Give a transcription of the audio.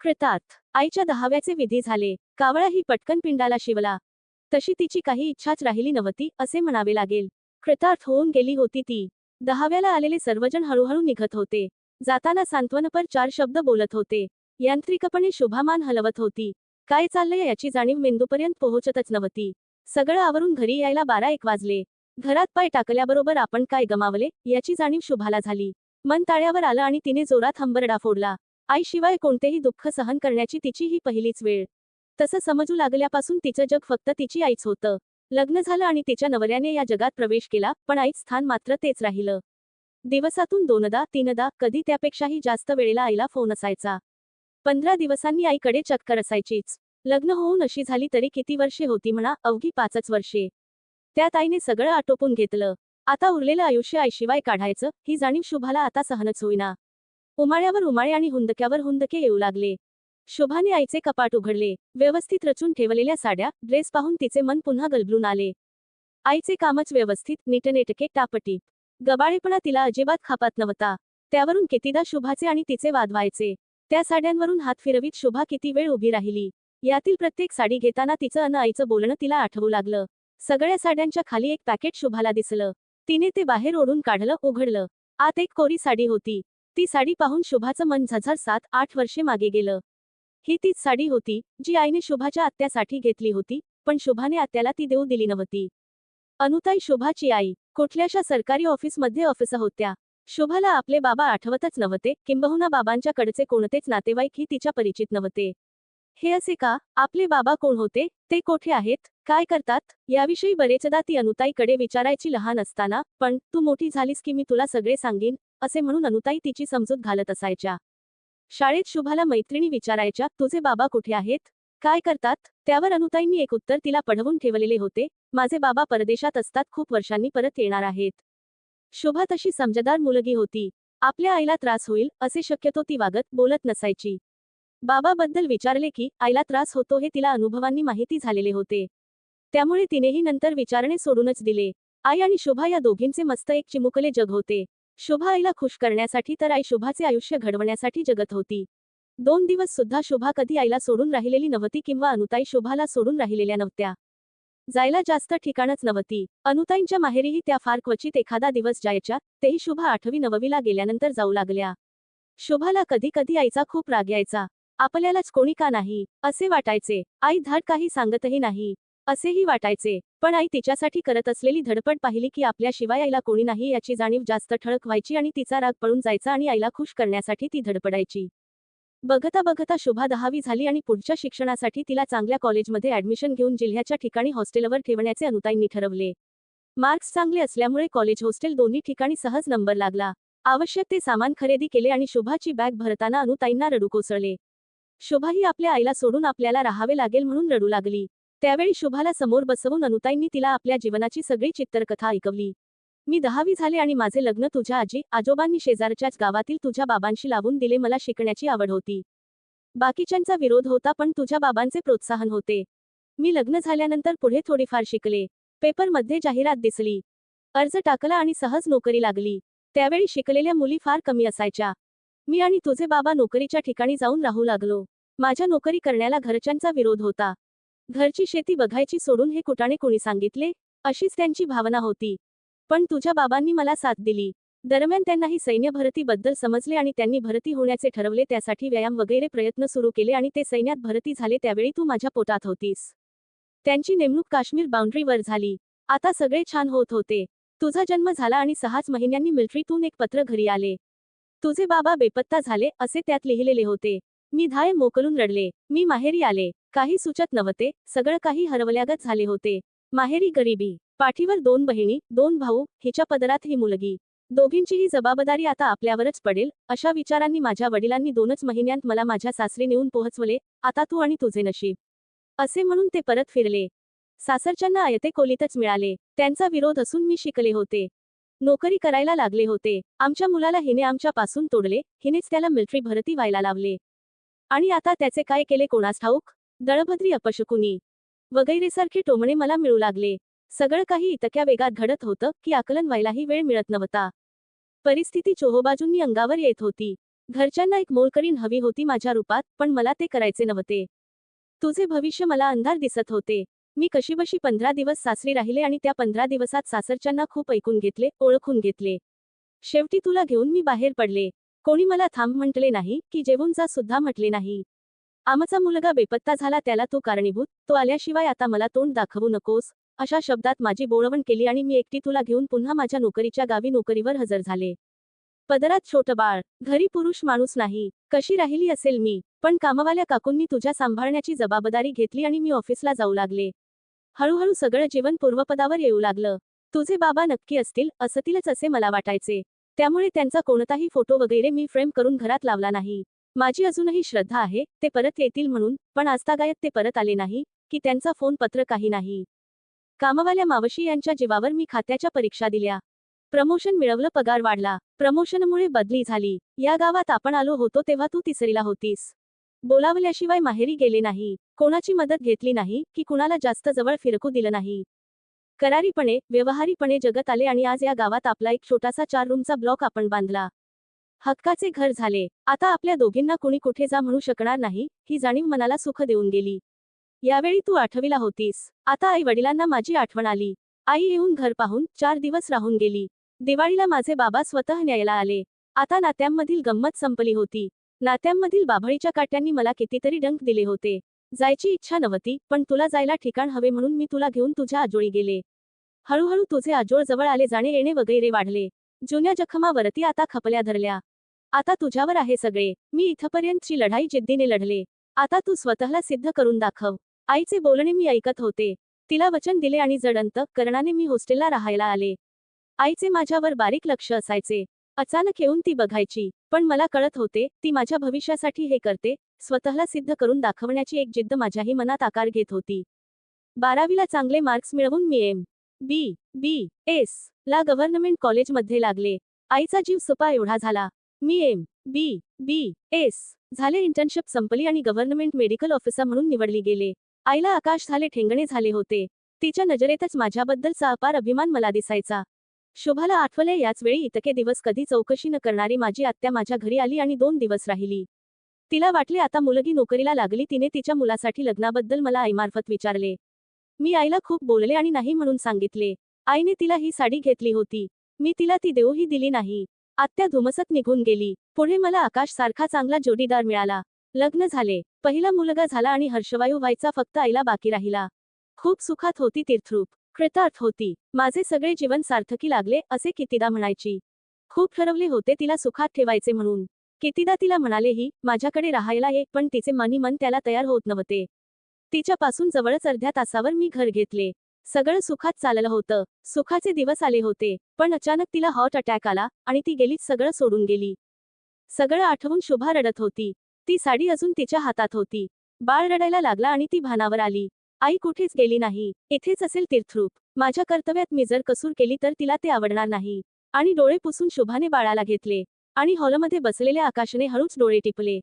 कृतार्थ आईच्या दहाव्याचे विधी झाले. कावळा ही पटकन पिंडाला शिवला. तशी तिची काही इच्छाच राहिली नव्हती असे म्हणावे लागेल. कृतार्थ होऊन गेली होती ती. दहाव्याला आलेले सर्वजण हळूहळू निघत होते. जाताना सांत्वनपर चार शब्द बोलत होते. यांत्रिकपणे शुभामान हलवत होती. काय चाललंय याची जाणीव मेंदूपर्यंत पोहोचतच नव्हती. सगळं आवरून घरी यायला बारा एक वाजले. घरात पाय टाकल्याबरोबर आपण काय गमावले याची जाणीव शुभाला झाली. मन ताळ्यावर आलं आणि तिने जोरात हंबरडा फोडला. आईशिवाय कोणतेही दुःख सहन करण्याची तिची ही पहिलीच वेळ. तसं समजू लागल्यापासून तिचं जग फक्त तिची आईच होतं. लग्न झालं आणि तिच्या नवऱ्याने या जगात प्रवेश केला पण आईच स्थान मात्र तेच राहिलं. दिवसातून दोनदा तीनदा कधी त्यापेक्षाही जास्त वेळेला आईला फोन असायचा. पंधरा दिवसांनी आईकडे चक्कर असायचीच. लग्न होऊन अशी झाली तरी किती वर्षे होती म्हणा अवघी पाचच वर्षे. त्यात आईने सगळं आटोपून घेतलं. आता उरलेलं आयुष्य आईशिवाय काढायचं ही जाणीव शुभाला आता सहनच होईना. उमाळ्यावर उमाळे आणि हुंदक्यावर हुंदके येऊ लागले. शोभाने आईचे कपाट उघडले व्यवस्थित रचून ठेवलेल्या साड्या ड्रेस पाहून तिचे मन पुन्हा गलबलून आले. आईचे कामच व्यवस्थित नीटनेटके टापटी. गबाळेपणा तिला अजिबात खापात नव्हता. त्यावरून कितीदा शुभाचे आणि तिचे वाद व्हायचे त्या साड्यांवरून हात फिरवीत शुभा किती वेळ उभी राहिली. यातील प्रत्येक साडी घेताना तिचं अन आईचं बोलणं तिला आठवू लागलं. सगळ्या साड्यांच्या खाली एक पॅकेट शुभाला दिसलं. तिने ते बाहेर ओढून काढलं उघडलं. आत एक कोरी साडी होती. ती साडी पाहून शुभाचं मन झझर सात आठ वर्षे मागे गेलं. ही तीच साडी होती जी आईने शुभाच्या आत्यासाठी घेतली होती पण शुभाने आत्याला ती देऊ दिली नव्हती. अनुताई शुभाची आई कुठल्याशा सरकारी ऑफिसमध्ये ऑफिस होत्या. शुभाला आपले बाबा आठवतच नव्हते किंबहुना बाबांच्याकडचे कोणतेच नातेवाईक ही तिच्या परिचित नव्हते. हे असे का? आपले बाबा कोण होते? ते कोठे आहेत? काय करतात? याविषयी बरेचदा ती अनुताईकडे विचारायची लहान असताना पण तू मोठी झालीस की मी तुला सगळे सांगेन? असे म्हणून अनुताई तिची समजूत घालत असायच्या. शाळेत शुभाला मैत्रिणी विचारायच्या तुझे बाबा कुठे आहेत? काय करतात? त्यावर अनुताईंनी एक उत्तर तिला पढवून ठेवलेले होते माझे बाबा परदेशात असतात खूप वर्षांनी परत येणार आहेत. शोभा तशी समजदार मुलगी होती. आपल्या आईला त्रास होईल असे शक्यतो ती वागत बोलत नसायची. बाबाबद्दल विचारले की आईला त्रास होतो हे तिला अनुभवांनी माहिती झालेले होते. त्यामुळे तिनेही नंतर विचारणे सोडूनच दिले. आई आणि शुभा या दोघींचे मस्त एक चिमुकले जग होते. शुभा आईला खुश करण्यासाठी तर आई शुभाचे आयुष्य घडवण्यासाठी जगत होती. दोन दिवस सुद्धा शुभा कधी आईला सोडून राहिलेली नव्हती किंवा अनुताई शुभाला सोडून राहिलेल्या नव्हत्या. जायला जास्त ठिकाणच नव्हती. अनुताईंच्या माहेरीही त्या फार क्वचित एखादा दिवस जायच्या तेही शुभा आठवी नववीला गेल्यानंतर जाऊ लागल्या. शुभाला कधी कधी आईचा खूप राग यायचा. आपल्यालाच कोणी का नाही? असे वाटायचे. आई धड काही सांगतही नाही. असेही वाटायचे. पण आई तिच्यासाठी करत असलेली धडपड पाहिली की आपल्याशिवाय आईला कोणी नाही याची जाणीव जास्त ठळक व्हायची आणि तिचा राग पळून जायचा आणि आईला खुश करण्यासाठी ती धडपडायची. बघता बघता शुभा दहावी झाली आणि पुढच्या शिक्षणासाठी तिला चांगल्या कॉलेजमध्ये ऍडमिशन घेऊन जिल्ह्याच्या ठिकाणी हॉस्टेलवर ठेवण्याचे अनुताईंनी ठरवले. मार्क्स चांगले असल्यामुळे कॉलेज हॉस्टेल दोन्ही ठिकाणी सहज नंबर लागला. आवश्यक ते सामान खरेदी केले आणि शुभाची बॅग भरताना अनुताईंना रडू कोसळले. शोभाही आपल्या आईला सोडून आपल्याला राहावे लागेल म्हणून रडू लागली. त्यावेळी शोभाला समोर बसवून अनुताईंनी तिला आपल्या जीवनाची सगळी चित्तरकथा ऐकवली. मी दहावी झाले आणि माझे लग्न तुझ्या आजी आजोबांनी शेजारच्याच गावातील तुझ्या बाबांशी लावून दिले मला शिकण्याची आवड होती. बाकीच्यांचा विरोध होता पण तुझ्या बाबांचे प्रोत्साहन होते. मी लग्न झाल्यानंतर पुढे थोडीफार शिकले. पेपरमध्ये जाहिरात दिसली. अर्ज टाकला आणि सहज नोकरी लागली. त्यावेळी शिकलेल्या मुली फार कमी असायच्या. मी आणि तुझे बाबा नोकरीच्या ठिकाणी जाऊन राहू लागलो. माझ्या नोकरी करण्याला घरच्यांचा विरोध होता. घरची शेती बघायची सोडून हे कुटाणे कोणी सांगितले? अशीच त्यांची भावना होती. पण तुझ्या बाबांनी मला साथ दिली. दरम्यान त्यांनाही सैन्य भरतीबद्दल समजले आणि त्यांनी भरती होण्याचे ठरवले त्यासाठी व्यायाम वगैरे प्रयत्न सुरू केले आणि ते सैन्यात भरती झाले त्यावेळी तू माझ्या पोटात होतीस. त्यांची नेमणूक काश्मीर बाउंड्रीवर झाली. आता सगळे छान होत होते. तुझा जन्म झाला आणि सहाच महिन्यांनी मिल्ट्रीतून एक पत्र घरी आले. तुझे बाबा बेपत्ता झाले असे त्यात लिहिलेले होते. मी धाय मोकलून रडले. मी माहेरी आले. काही सुचत नव्हते. सगळं काही हरवल्यागत झाले होते. माहेरी गरिबी. पाठीवर दोन बहिणी दोन भाऊ हिच्या पदरात ही मुलगी. दोघींचीही जबाबदारी आता आपल्यावरच पडेल अशा विचारांनी माझ्या वडिलांनी दोनच महिन्यांत मला माझ्या सासरी नेऊन पोहोचवले आता तू आणि तुझे नशीब. असे म्हणून ते परत फिरले. सासरच्यांना आयते खोलीतच मिळाले. त्यांचा विरोध असून मी शिकले होते. नोकरी करायला लागले होते. आमच्या मुलाला हिने आमच्यापासून तोडले. हिनेच त्याला मिलिटरी भरती व्हायला लावले. आणि आता त्याचे काय केले कोणास ठाऊक? दळभद्री अपशकुनी. वगैरेसारखे टोमणे मला मिळू लागले. सगळं काही इतक्या वेगात घडत होतं की आकलन व्हायलाही वेळ मिळत नव्हता. परिस्थिती चोहोबाजूंनी अंगावर येत होती. घरच्यांना एक मोलकरीण हवी होती माझ्या रूपात पण मला ते करायचे नव्हते. तुझे भविष्य मला अंधार दिसत होते. मी कशीबशी पंधरा दिवस सासरी राहिले आणि त्या पंधरा दिवसात सासरच्यांना खूप ऐकून घेतले ओळखून घेतले. शेवटी तुला घेऊन मी बाहेर पडले. कोणी मला थांब म्हटले नाही की जेवून जा सुद्धा म्हटले नाही. आमचा मुलगा बेपत्ता झाला त्याला तू कारणीभूत तो आल्याशिवाय आता मला तोंड दाखवू नकोस अशा शब्दात माझी बोळवण केली आणि मी एकटी तुला घेऊन पुन्हा माझ्या नोकरीच्या गावी नोकरीवर हजर झाले. पदरात छोटं बाळ घरी पुरुष माणूस नाही कशी राहिली असेल मी? पण कामवाल्या काकूंनी तुझ्या सांभाळण्याची जबाबदारी घेतली आणि मी ऑफिसला जाऊ लागले. हळूहळू सगळं जीवन पूर्वपदावर येऊ लागलं. तुझे बाबा नक्की असतील असतीलच असे मला वाटायचे. त्यामुळे त्यांचा कोणताही फोटो वगैरे मी फ्रेम करून घरात लावला नाही. माझी अजूनही श्रद्धा आहे ते परत येतील म्हणून पण आजतागायत ते परत आले नाही की त्यांचा फोन पत्र काही नाही. कामवाल्या मावशी यांच्या जीवावर मी खात्याच्या परीक्षा दिल्या. प्रमोशन मिळवलं पगार वाढला. प्रमोशनमुळे बदली झाली. या गावात आपण आलो होतो तेव्हा तू तिसरीला होतीस. बोलावल्याशिवाय माहेरी गेले नाही. कोणाची मदत घेतली नाही की कुणाला जास्त जवळ फिरकू दिलं नाही. करारीपणे व्यवहारीपणे जगत आले आणि आज या गावात आपला एक छोटासा चार रूमचा ब्लॉक आपण बांधला. हक्काचे घर झाले. आता आपल्या दोघींना कुणी कुठे जा म्हणू शकणार नाही ही जाणीव मनाला सुख देऊन गेली. यावेळी तू आठवीला होतीस. आता आई वडिलांना माझी आठवण आली. आई येऊन घर पाहून चार दिवस राहून गेली. दिवाळीला माझे बाबा स्वतः न्यायला आले. आता नात्यांमधील गंमत संपली होती. नात्यांमधील बाभळीच्या काट्यांनी मला कितीतरी डंक दिले होते. जायची इच्छा नव्हती पण तुला जायला ठिकाण हवे म्हणून मी तुला घेऊन तुझ्या आजोळी गेले. हळूहळू तुझे आजोळ जवळ आले जाणे येणे वगैरे वाढले. जुन्या जखमावरती आता खपल्या धरल्या. आता तुझ्यावर आहे सगळे. मी इथपर्यंतची लढाई जिद्दीने लढले. आता तू स्वतःला सिद्ध करून दाखव. आईचे बोलणे मी ऐकत होते. तिला वचन दिले आणि जडंत करणाने मी हॉस्टेलला राहायला आले. आईचे माझ्यावर बारीक लक्ष असायचे. अचानक येऊन ती बघायची. पण मला कळत होते ती माझ्या भविष्यासाठी हे करते स्वतःला सिद्ध करून दाखवण्याची एक जिद्द माझ्याही मनात आकार घेत होती. बारावीला चांगले मार्क्स मिळवून मी एम बी बी एस ला गव्हर्नमेंट कॉलेजमध्ये लागले. आईचा जीव सुपा एवढा झाला. मी एम बी बी एस झाले इंटर्नशिप संपली आणि गव्हर्नमेंट मेडिकल ऑफिसर म्हणून निवडली गेले. आईला आकाश झाले ठेंगणे झाले होते. तिच्या नजरेतच माझ्याबद्दलचा अपार अभिमान मला दिसायचा. शोभाला आठवले याच वेळी इतके दिवस कधी चौकशी न करणारी माझी आत्या माझ्या घरी आली आणि दोन दिवस राहिली. तिला वाटले आता मुलगी नोकरीला लागली तिने तिच्या मुलासाठी लग्नाबद्दल मला आईमार्फत विचारले. मी आईला खूप बोलले आणि नाही म्हणून सांगितले. आईने तिला ही साडी घेतली होती. मी तिला ती देऊही दिली नाही. आत्या धुमसत निघून गेली. पुढे मला आकाश सारखा चांगला जोडीदार मिळाला. लग्न झाले. पहिला मुलगा झाला आणि हर्षवायू व्हायचा फक्त आईला बाकी राहिला. खूप सुखात होती तीर्थरूप. कृतार्थ होती. माझे सगळे जीवन सार्थकी लागले असे कितीदा म्हणायची. खूप ठरवले होते तिला सुखात ठेवायचे म्हणून. कितीदा तिला म्हणालेही माझ्याकडे राहायला ये पण तिचे मनी मन त्याला तयार होत नव्हते. तिच्यापासून जवळच अर्ध्या तासावर मी घर घेतले. सगळं सुखात चाललं होतं. सुखाचे दिवस आले होते पण अचानक तिला हॉट अटॅक आला आणि ती गेलीच सगळं सोडून गेली. सगळं आठवून शुभा रडत होती. ती साडी अजून तिच्या हातात होती. बाळ रडायला लागला आणि ती भानावर आली. आई कुठेच गेली नाही. इथेच असेल तीर्थरूप. माझ्या कर्तव्यात मी जर कसूर केली तर तिला ते आवडणार नाही. आणि डोळे पुसून शुभाने बाळाला घेतले. आणि हॉलमध्ये बसलेल्या आकाशने हळूच डोळे टिपले.